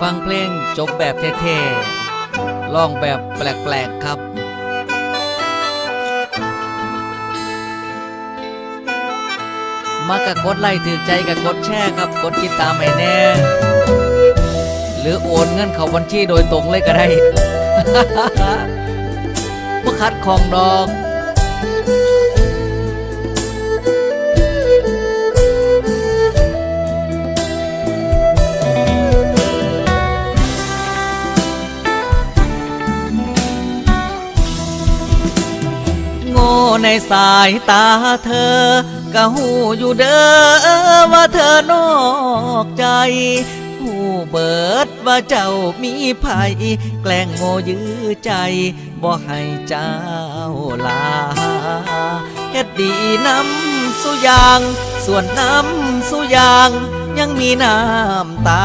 ฟังเพลงจบแบบเท่ๆร้องแบบแปลกๆครับมากะกดไลค์ถือใจกะกดแชร์ครับ กดติดตามให้แน่ หรือโอนเงินเข้าบัญชีโดยตรงเลยก็ได้บ่คัดของดอก ในสายตาเธอก็หูอยู่เด้อว่าเธอนอกใจหูเบิดว่าเจ้ามีภัยแกล้งโง่ยื้อใจบ่ให้เจ้าลาเฮ็ดดีน้ำสุยาง ส่วนน้ำสุยาง ยังมีน้ำตา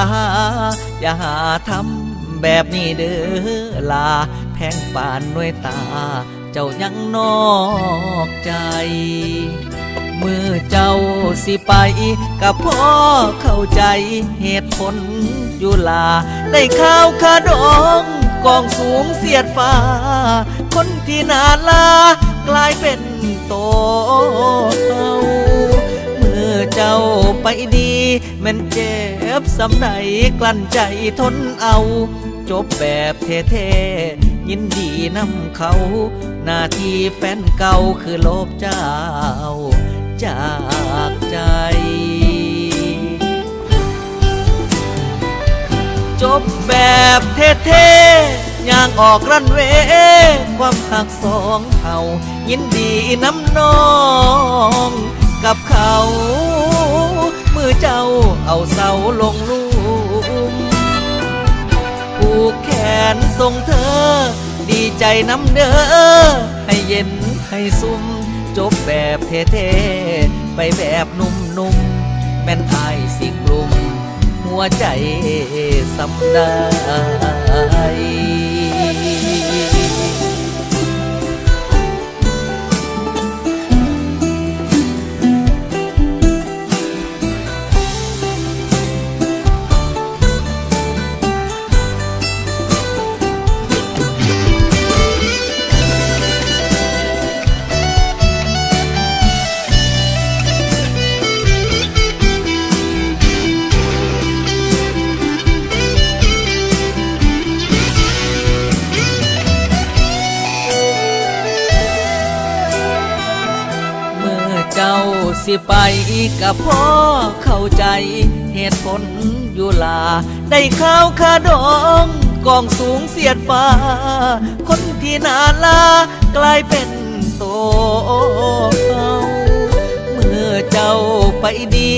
อย่าหาทำแบบนี้เด้อลาแพงปานด้วยตา เจ้ายังนอกใจเมื่อเจ้าสิไปกับพ่อเข้าใจเหตุผลอยู่ลา ได้ข้าวขาดองกองสูงเสียดฟ้า คนที่นาลากลายเป็นโตเฮาเมื่อเจ้าไปดีแมันเจ็บสำใดกลั้นใจทนเอา จบแบบเท่ๆ ยินดีนำเขาหน้าที่แฟนเก่าคือโลบเจ้า จากใจ จบแบบเท่ๆย่างออกรันเวความหักสองเขายินดีน้ำน้องกับเขา มือเจ้าเอาเสาลงลุมผูกแข นส่งเธอ ดีใจน้ำเด้อให้เย็นให้ซุ่มจบแบบเท่ๆไปแบบนุ่มๆแม่นอายสิกลุ่ม หัวใจสำได้ เจ้าสิไปกับพ่อเข้าใจเหตุผลอยู่ลา ได้ข้าวขาดองกองสูงเสียดฟ้า คนที่นาลากลายเป็นโตเฮาเมื่อเจ้าไปดี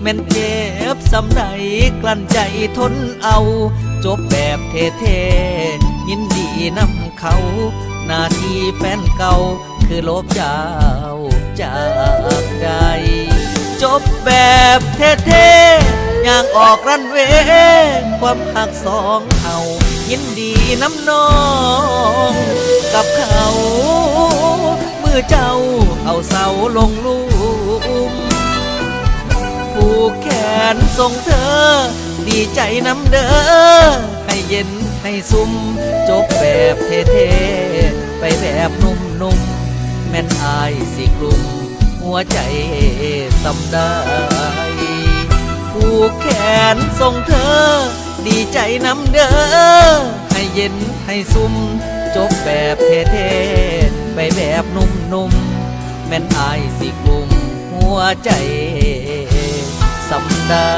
แม่นเจ็บสำใดกลั้นใจทนเอา จบแบบเท่ๆยินดีนำเขาหน้าทีแฟนเก่า คือลบเจ้าจากใจ จบแบบเท่ๆอย่างออกรันเวความหักสองเขายินดีน้ำน้อง กับเขาเมื่อเจ้าเอาเสาลงลุมผูกแขนส่งเธอ ดีใจน้ำเด้อให้เย็นให้ซุ่มจบแบบเท่ๆไปแบบนุ่มๆ ม่นอายสิกลุ่มหัวใจสำได้ผูกแขนส่งเธอ ดีใจน้ำเด้อให้เย็นให้ซุ่มจบแบบเท่ๆไปแบบนุ่มๆแม่นอายสิกลุ่มหัวใจสำได้